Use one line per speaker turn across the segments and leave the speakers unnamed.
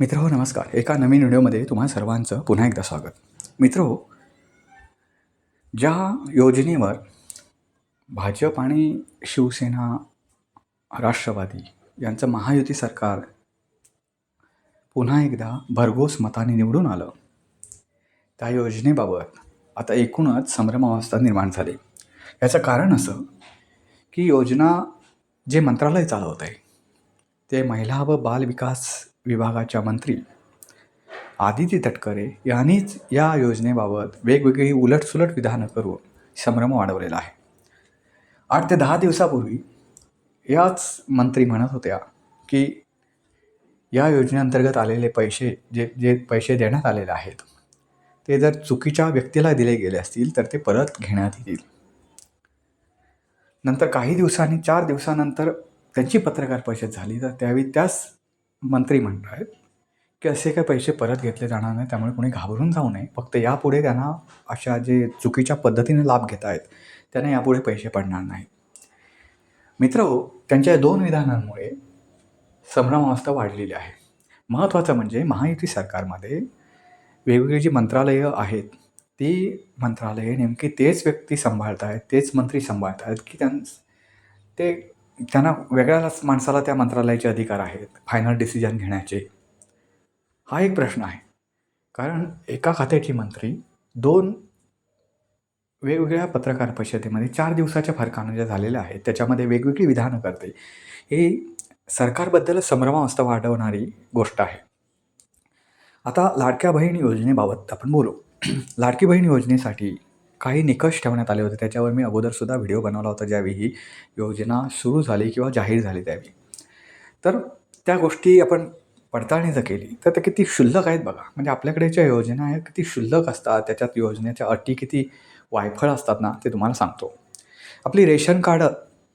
मित्र हो नमस्कार. एका नवीन व्हिडिओमध्ये तुम्हा सर्वांचं पुन्हा एकदा स्वागत. मित्र ज्या योजनेवर भाजप आणि शिवसेना राष्ट्रवादी यांचं महायुती सरकार पुन्हा एकदा भरघोस मताने निवडून आलं त्या योजनेबाबत आता एकूणच संभ्रमावस्था निर्माण झाली. याचं कारण असं की योजना जे मंत्रालय चालवत आहे ते महिला व बाल विकास विभागाच्या मंत्री आदिती तटकरे यांनीच या योजनेबाबत वेगवेगळी उलटसुलट विधानं करून संभ्रम वाढवलेला आहे. आठ ते दहा दिवसापूर्वी याच मंत्री म्हणत होत्या की या योजनेअंतर्गत आलेले पैसे जे जे पैसे देण्यात आलेले आहेत ते जर चुकीच्या व्यक्तीला दिले गेले असतील तर ते परत घेण्यात येतील. नंतर काही दिवसांनी चार दिवसानंतर त्यांची पत्रकार परिषद झाली तर त्यावेळी त्याच मंत्री म्हणत आहेत की असे काही पैसे परत घेतले जाणार नाही त्यामुळे कोणी घाबरून जाऊ नये. फक्त यापुढे त्यांना अशा जे चुकीच्या पद्धतीने लाभ घेत आहेत त्यांना यापुढे पैसे पडणार नाही मित्र त्यांच्या दोन विधानांमुळे संभ्रमावस्था वाढलेली आहे. महत्त्वाचं म्हणजे महायुती सरकारमध्ये वेगवेगळी जी मंत्रालयं आहेत ती मंत्रालये नेमकी तेच व्यक्ती सांभाळत आहेत तेच मंत्री सांभाळत आहेत की त्यां ते त्यांना वेगळ्याच माणसाला त्या मंत्रालयाचे अधिकार आहेत फायनल डिसिजन घेण्याचे. हा एक प्रश्न आहे. कारण एका खात्याची मंत्री दोन वेगवेगळ्या पत्रकार परिषदेमध्ये चार दिवसाच्या फरकानं ज्या झालेल्या आहेत त्याच्यामध्ये वेगवेगळी विधानं करते. हे सरकारबद्दल संभ्रमावस्था वाढवणारी गोष्ट आहे. आता लाडक्या बहीण योजनेबाबत आपण बोलू. लाडकी बहीण योजनेसाठी काही निकष ठेवण्यात आले होते. त्याच्यावर मी अगोदरसुद्धा व्हिडिओ बनवला होता ज्यावेळी ही योजना सुरू झाली किंवा जाहीर झाली त्यावेळी. तर त्या गोष्टी आपण पडताळणी जर केली. तर ते किती क्षुल्लक आहेत बघा. म्हणजे आपल्याकडे ज्या योजना आहेत किती क्षुल्लक असतात त्याच्यात योजनेच्या अटी किती वायफळ असतात ना ते तुम्हाला सांगतो. आपली रेशन कार्ड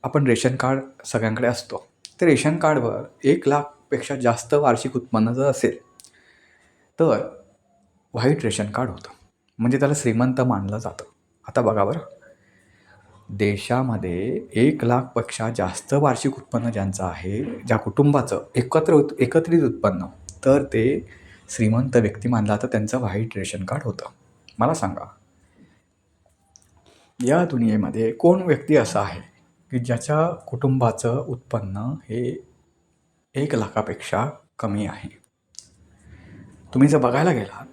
आपण रेशन कार्ड सगळ्यांकडे असतो. ते रेशन कार्डवर एक लाखपेक्षा जास्त वार्षिक उत्पन्न जर असेल तर व्हाईट रेशन कार्ड होतं. म्हणजे त्याला श्रीमंत मानलं जातं. आता बघा बरं. देशामध्ये एक लाखपेक्षा जास्त वार्षिक उत्पन्न ज्यांचं आहे ज्या कुटुंबाचं एकत्र उत् एकत्रित उत्पन्न तर ते श्रीमंत व्यक्ती मानला तर त्यांचं व्हाईट रेशन कार्ड होतं. मला सांगा. या दुनियेमध्ये कोण व्यक्ती असा आहे की ज्याच्या कुटुंबाचं उत्पन्न हे एक लाखापेक्षा कमी आहे? तुम्ही जर बघायला गेलात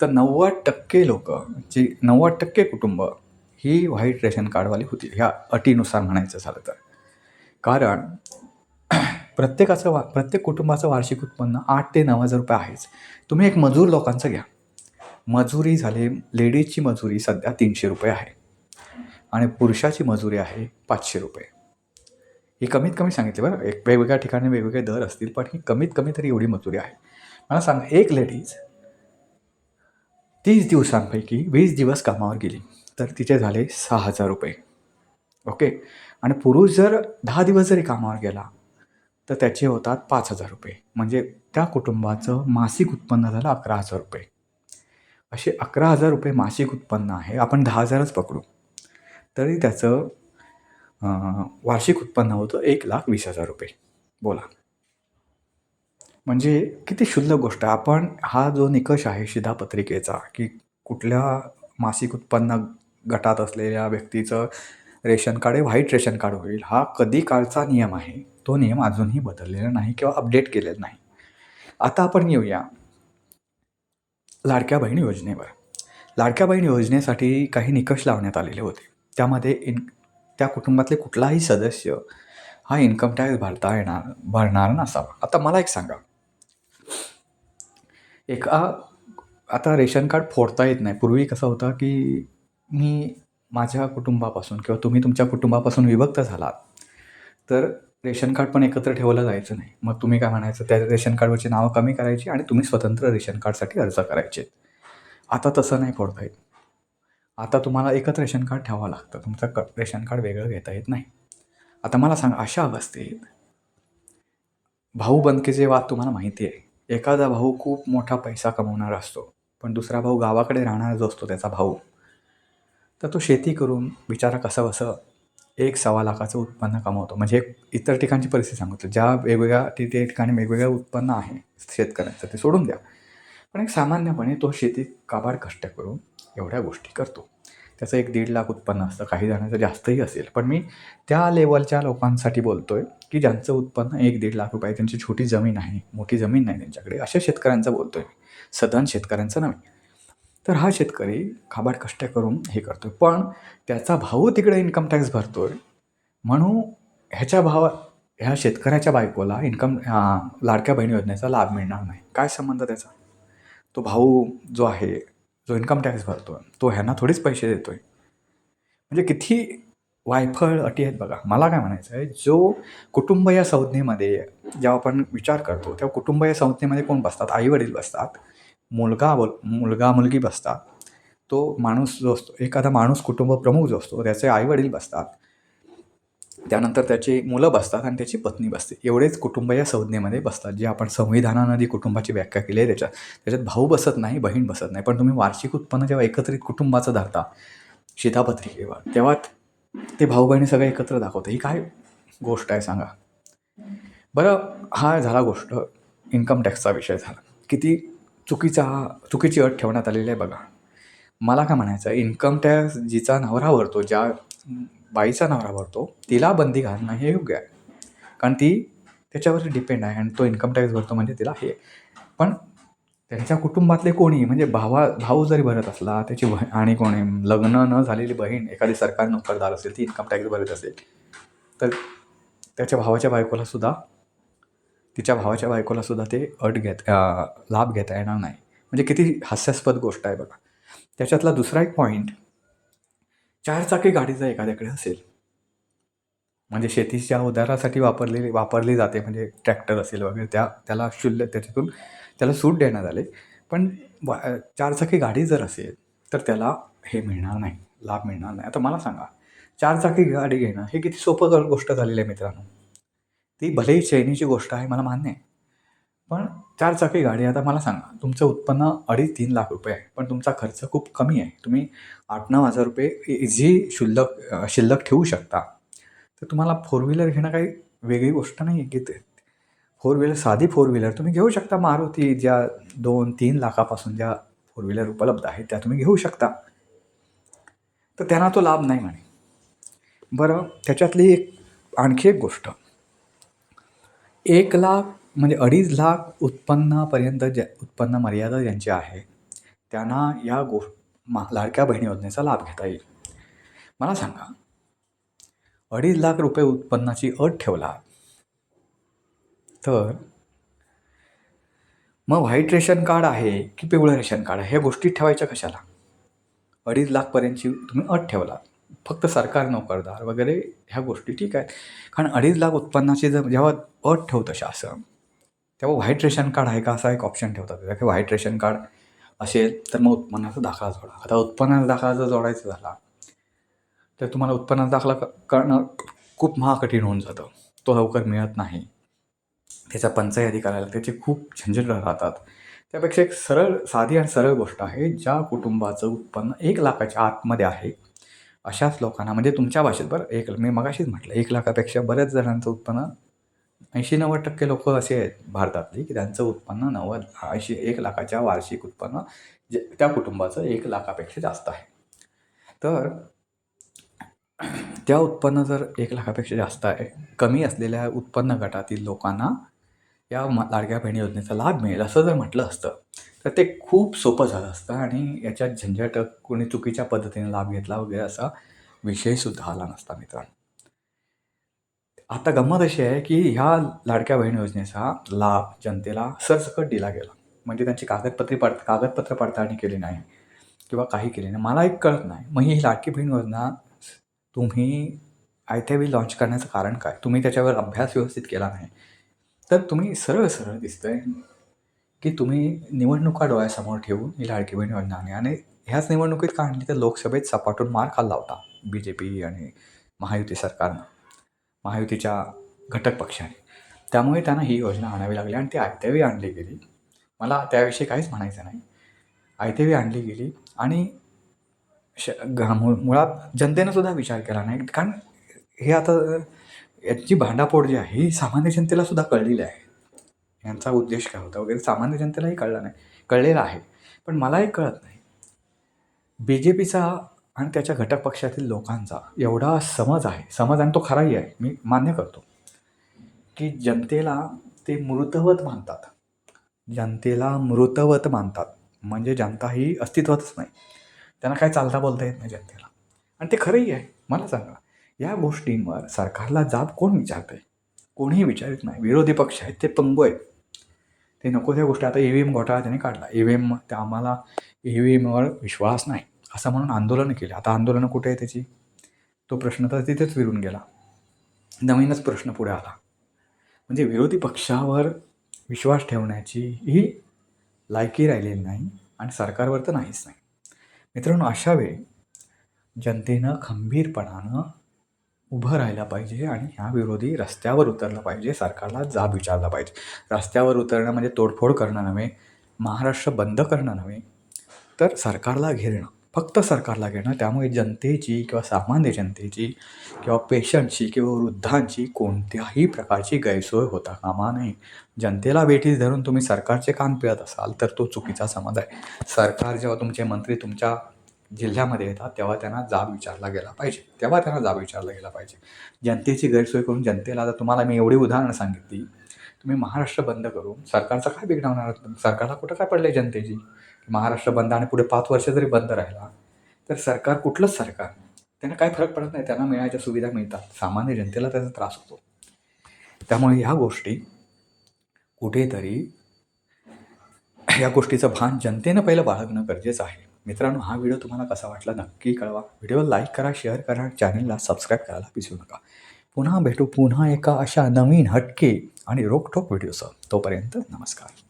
तर नव्वद टक्के लोक जी नव्वद टक्के कुटुंब ही व्हाईट रेशन कार्डवाली होती ह्या अटीनुसार म्हणायचं झालं तर. कारण प्रत्येकाचं वा प्रत्येक कुटुंबाचं वार्षिक उत्पन्न आठ ते नऊ हजार रुपये आहेच. तुम्ही एक मजूर लोकांचं घ्या. मजुरी झाले लेडीजची मजुरी सध्या तीनशे रुपये आहे. आणि पुरुषाची मजुरी आहे पाचशे रुपये. ही कमीत कमी सांगितली बरं एक वेगवेगळ्या ठिकाणी वेगवेगळे दर असतील पण ही कमीत कमी तरी एवढी मजुरी आहे. मला सांगा एक लेडीज तीस दिवसांपैकी वीस दिवस कामावर गेली. तर तिचे झाले सहा हजार रुपये. ओके? आणि पुरुष जर दहा दिवस जरी कामावर गेला तर त्याचे होतात पाच हजार रुपये. म्हणजे त्या कुटुंबाचं मासिक उत्पन्न झालं अकरा हजार रुपये. असे अकरा हजार रुपये मासिक उत्पन्न आहे. आपण दहा हजारच पकडू. तरी त्याचं वार्षिक उत्पन्न होतं एक लाख वीस हजार रुपये. बोला. म्हणजे किती क्षुल्लक गोष्ट आहे. आपण हा जो निकष आहे शिधापत्रिकेचा की कुठल्या मासिक उत्पन्न गटात असलेल्या व्यक्तीचं रेशन कार्ड हे व्हाईट रेशन कार्ड होईल हा कधी काळचा नियम आहे. तो नियम अजूनही बदललेला नाही किंवा अपडेट केलेला नाही. आता आपण येऊया लाडक्या बहीण योजनेवर. लाडक्या बहीण योजनेसाठी काही निकष लावण्यात आलेले होते. त्यामध्ये इन त्या कुटुंबातले कुठलाही सदस्य हा इन्कम टॅक्स भरता येणार भरणार नसावा. आता मला एक सांगा एका आता रेशन कार्ड फोडता येत नाही. पूर्वी कसं होतं की मी माझ्या कुटुंबापासून किंवा तुम्ही तुमच्या कुटुंबापासून विभक्त झालात तर रेशन कार्ड पण एकत्र ठेवलं जायचं नाही. मग तुम्ही काय म्हणायचं त्या रेशन कार्डवरची नावं कमी करायची आणि तुम्ही स्वतंत्र रेशन कार्डसाठी अर्ज करायचे. आता तसं नाही फोडता येत. आता तुम्हाला एकच रेशन कार्ड ठेवावं लागतं. तुमचं क रेशन कार्ड वेगळं घेता येत नाही. आता मला सांगा अशा अवस्थेत भाऊ बनकेचे वाद तुम्हाला माहिती आहे. एखादा भाऊ खूप मोठा पैसा कमवणारा असतो पण दुसरा भाऊ गावाकडे राहणारा जो असतो त्याचा भाऊ. तर तो शेती करून बिचारा कसं कसं एक सव्वा लाखाचं उत्पन्न कमवतो. म्हणजे एक इतर ठिकाणची परिस्थिती सांगतो. ज्या वेगवेगळ्या तिथे ठिकाणी वेगवेगळं उत्पन्न आहे शेतकऱ्यांचं ते सोडून द्या. पण एक सामान्यपणे तो शेतीत काबाड कष्ट करून एवढ्या गोष्टी करतो. त्याचं एक दीड लाख उत्पन्न असतं. काही जणांचं जास्तही असेल. पण मी त्या लेवलच्या लोकांसाठी बोलतो आहे की ज्यांचं उत्पन्न एक दीड लाख रुपये त्यांची छोटी जमीन आहे मोठी जमीन नाही त्यांच्याकडे अशा शेतकऱ्यांचं बोलतो आहे सधन शेतकऱ्यांचं नव्हे. तर हा शेतकरी काबाड कष्ट करून हे करतो आहे पण त्याचा भाऊ तिकडे इन्कम टॅक्स भरतो आहे म्हणून ह्याच्या भावा ह्या शेतकऱ्याच्या बायकोला इन्कम लाडक्या बहिणी योजनेचा लाभ मिळणार नाही. काय संबंध त्याचा? तो भाऊ जो आहे जो इन्कम टॅक्स भरतो आहे तो ह्यांना थोडीच पैसे देतो आहे म्हणजे किती वायफळ अटी आहेत बघा. मला काय म्हणायचं आहे जो कुटुंब या संज्ञेमध्ये जेव्हा आपण विचार करतो तेव्हा कुटुंब या संज्ञेमध्ये कोण बसतात? आई वडील बसतात. मुलगा बोल मुलगा मुलगी बसतात. तो माणूस जो असतो एखादा माणूस कुटुंब प्रमुख जो असतो त्याचे आई वडील बसतात. त्यानंतर त्याची मुलं बसतात आणि त्याची पत्नी बसते. एवढेच कुटुंब या संज्ञेमध्ये बसतात जे आपण संविधानानं जी कुटुंबाची व्याख्या केली आहे त्याच्यात त्याच्यात भाऊ बसत नाही बहीण बसत नाही. पण तुम्ही वार्षिक उत्पन्न जेव्हा एकत्रित कुटुंबाचं धरता शिधापत्रिकेवर तेव्हा ते भाऊ बहिणी सगळे एकत्र दाखवतं. ही काय गोष्ट आहे सांगा? बरं हा झाला गोष्ट. इन्कम टॅक्सचा विषय झाला. किती चुकीचा चुकीची अट ठेवण्यात आलेली आहे बघा. मला काय म्हणायचं इन्कम टॅक्स जिचा नवरा भरतो ज्या बाईचा नवरा भरतो तिला बंदी घालणं हे योग्य आहे. कारण ती त्याच्यावर डिपेंड आहे आणि तो इन्कम टॅक्स भरतो म्हणजे तिला हे. पण त्यांच्या कुटुंबातले कोणी म्हणजे भावा भाऊ जरी भरत असला त्याची बह आणि कोणी लग्न न झालेली बहीण एखादी सरकारी नोकरदार असेल ती इन्कम टॅक्स भरत असेल तर त्याच्या भावाच्या बायकोला सुद्धा तिच्या भावाच्या बायकोला सुद्धा ते अट घेत लाभ घेता येणार नाही. म्हणजे किती हास्यास्पद गोष्ट आहे बघा. त्याच्यातला दुसरा एक पॉईंट चारचाकी गाडी जर एखाद्याकडे असेल. म्हणजे शेतीच्या उदारासाठी वापरलेली वापरली जाते म्हणजे ट्रॅक्टर असेल वगैरे त्या त्याला शुल्क त्याच्यातून त्याला सूट देण्यात आले. पण वा चारचाकी गाडी जर असेल तर त्याला हे मिळणार नाही लाभ मिळणार नाही. आता मला सांगा चारचाकी गाडी घेणं हे किती सोपं गोष्ट झालेली आहे मित्रांनो. ती भलेही चैनीची गोष्ट आहे मला मान्य आहे. पण चारचाकी गाडी आता मला सांगा तुमचं उत्पन्न अडीच तीन लाख रुपये आहे पण तुमचा खर्च खूप कमी आहे. तुम्ही आठ नऊ हजार रुपये इझी शुल्लक शिल्लक ठेवू शकता. तर तुम्हाला फोर व्हीलर घेणं काही वेगळी गोष्ट नाही आहे की ते फोर व्हीलर साधी फोर व्हीलर तुम्ही घेऊ शकता. मारुती ज्या दोन तीन लाखापासून ज्या फोर व्हीलर उपलब्ध आहेत त्या तुम्ही घेऊ शकता. तर त्यांना तो लाभ नाही म्हणे. बरं त्याच्यातली एक आणखी एक गोष्ट. एक लाख म्हणजे अडीच लाख उत्पन्नापर्यंत ज्या उत्पन्न मर्यादा ज्यांची आहे त्यांना या गो मा लाडक्या बहिणी योजनेचा लाभ घेता येईल. मला सांगा अडीच लाख रुपये उत्पन्नाची अट ठेवला तर मग व्हाईट रेशन कार्ड आहे की पिवळं रेशन कार्ड आहे ह्या गोष्टी ठेवायच्या कशाला? अडीच लाखपर्यंतची तुम्ही अट ठेवला फक्त सरकार नोकरदार वगैरे ह्या गोष्टी ठीक आहेत. कारण अडीच लाख उत्पन्नाची जर जेव्हा अट ठेवतं शासन तेव्हा व्हाईट रेशन कार्ड आहे का असा एक ऑप्शन ठेवतात. की व्हाईट रेशन कार्ड असेल तर मग उत्पन्नाचा दाखला जोडा. आता उत्पन्नाचा दाखला जर जोडायचा झाला तर तुम्हाला उत्पन्नाचा दाखला क- करणं खूप महाकठीण होऊन जातं. तो लवकर मिळत नाही. त्याचा पंचायत अधिकाऱ्याला त्याचे खूप झंझट राहतात. त्यापेक्षा एक सरळ साधी आणि सरळ गोष्ट आहे ज्या कुटुंबाचं उत्पन्न एक लाखाच्या आतमध्ये आहे अशाच लोकांना म्हणजे तुमच्या भाषेत बरं एक मी मगाशीच म्हटलं एक लाखापेक्षा बऱ्याच जणांचं उत्पन्न ऐंशी नव्वद टक्के लोक असे आहेत भारतातली की त्यांचं उत्पन्न नव्वद ऐंशी एक लाखाच्या वार्षिक उत्पन्न जे त्या कुटुंबाचं एक लाखापेक्षा जास्त आहे. तर त्या उत्पन्न जर एक लाखापेक्षा जास्त आहे कमी असलेल्या उत्पन्न गटातील लोकांना या लाडक्या बहिणी योजनेचा लाभ मिळेल असं जर म्हटलं असतं तर ते खूप सोपं झालं असतं आणि याच्यात झंझट कोणी चुकीच्या पद्धतीने लाभ घेतला वगैरे असा विषयसुद्धा आला नसता मित्रांनो. आता गंमत अशी आहे की ह्या लाडक्या बहीण योजनेचा लाभ जनतेला सरसकट दिला गेला. म्हणजे त्यांची कागदपत्रे पड कागदपत्र पडताळणी केली नाही किंवा काही केली नाही. मला एक कळत नाही. मग ही लाडकी बहीण योजना तुम्ही आयत्यावेळी लॉन्च करण्याचं कारण काय? तुम्ही त्याच्यावर अभ्यास व्यवस्थित केला नाही. तर तुम्ही सरळ सरळ दिसतंय की तुम्ही निवडणुका डोळ्यासमोर ठेवून ही लाडकी बहीण योजना आणली. आणि ह्याच निवडणुकीत काढली तर लोकसभेत सपाटून मार खाल्ला होता. बी जे पी आणि महायुती सरकारनं. महायुतीच्या घटक पक्षाने. त्यामुळे त्यांना ही योजना आणावी लागली आणि ती आयत्यावेळी आणली गेली. मला त्याविषयी काहीच म्हणायचं नाही. आयत्यावेळी आणली गेली आणि श मुळात जनतेनं सुद्धा विचार केला नाही. कारण हे आता याची भांडापोड जी आहे ही सामान्य जनतेला सुद्धा कळलेली आहे. यांचा उद्देश काय होता वगैरे सामान्य जनतेलाही कळला नाही कळलेला आहे. पण मलाही कळत नाही. बी जे पीचा आणि त्याच्या घटक पक्षातील लोकांचा एवढा समज आहे समज आणि तो खराही आहे मी मान्य करतो की जनतेला ते मृतवत मानतात. जनतेला मृतवत मानतात. म्हणजे जनता ही अस्तित्वातच नाही. त्यांना काय चालता बोलता येत नाही जनतेला. आणि ते खरंही आहे मला सांगा या गोष्टींवर सरकारला जाब कोण विचारतं आहे कोणीही विचारित नाही. विरोधी पक्ष आहेत ते पंगू आहेत. ते नको त्या गोष्टी. आता ई व्ही एम घोटाळा त्याने काढला. ई व्ही एम त्या आम्हाला ई व्ही एमवर विश्वास नाही. असं म्हणून आंदोलनं केली. आता आंदोलनं कुठे आहे त्याची? तो प्रश्न तर तिथेच विरून गेला. नवीनच प्रश्न पुढे आला. म्हणजे विरोधी पक्षावर विश्वास ठेवण्याची ही लायकी राहिलेली नाही आणि सरकारवर तर नाहीच नाही. मित्रांनो अशा वेळी जनतेनं खंबीरपणानं उभं राहायला पाहिजे आणि ह्या विरोधी रस्त्यावर उतरलं पाहिजे. सरकारला जाब विचारला पाहिजे. रस्त्यावर उतरणं म्हणजे तोडफोड करणं नव्हे महाराष्ट्र बंद करणं नव्हे तर सरकारला घेरणं. फक्त सरकारला घेणं त्यामुळे जनतेची किंवा सामान्य जनतेची किंवा पेशंटची किंवा वृद्धांची कोणत्याही प्रकारची गैरसोय होता कामा नये. जनतेला वेठीस धरून तुम्ही सरकारचे कान पिळत असाल तर तो चुकीचा समज आहे. सरकार जेव्हा तुमचे मंत्री तुमच्या जिल्ह्यामध्ये येतात तेव्हा त्यांना जाब विचारला गेला पाहिजे. तेव्हा त्यांना जाब विचारला गेला पाहिजे. जनतेची गैरसोय करून जनतेला आता तुम्हाला मी एवढी उदाहरणं सांगितली. तुम्ही महाराष्ट्र बंद करून सरकारचा काय बिघडवणार? सरकारला कुठं काय पडलं जनतेची? महाराष्ट्र बंद आणि पुढे पाच वर्ष जरी बंद राहिला तर सरकार कुठलंच सरकार त्यांना काय फरक पडत नाही. त्यांना मिळायच्या सुविधा मिळतात. सामान्य जनतेला त्याचा त्रास होतो. त्यामुळे ह्या गोष्टी कुठेतरी या गोष्टीचं भान जनतेनं पहिलं बाळगणं गरजेचं आहे. मित्रांनो हा व्हिडिओ तुम्हाला कसा वाटला नक्की कळवा. व्हिडिओ लाईक करा शेअर करा चॅनलला सबस्क्राईब करायला विसरू नका. पुन्हा भेटू पुन्हा एका अशा नवीन हटके आणि रोखोक व्हिडिओसह. तोपर्यंत नमस्कार.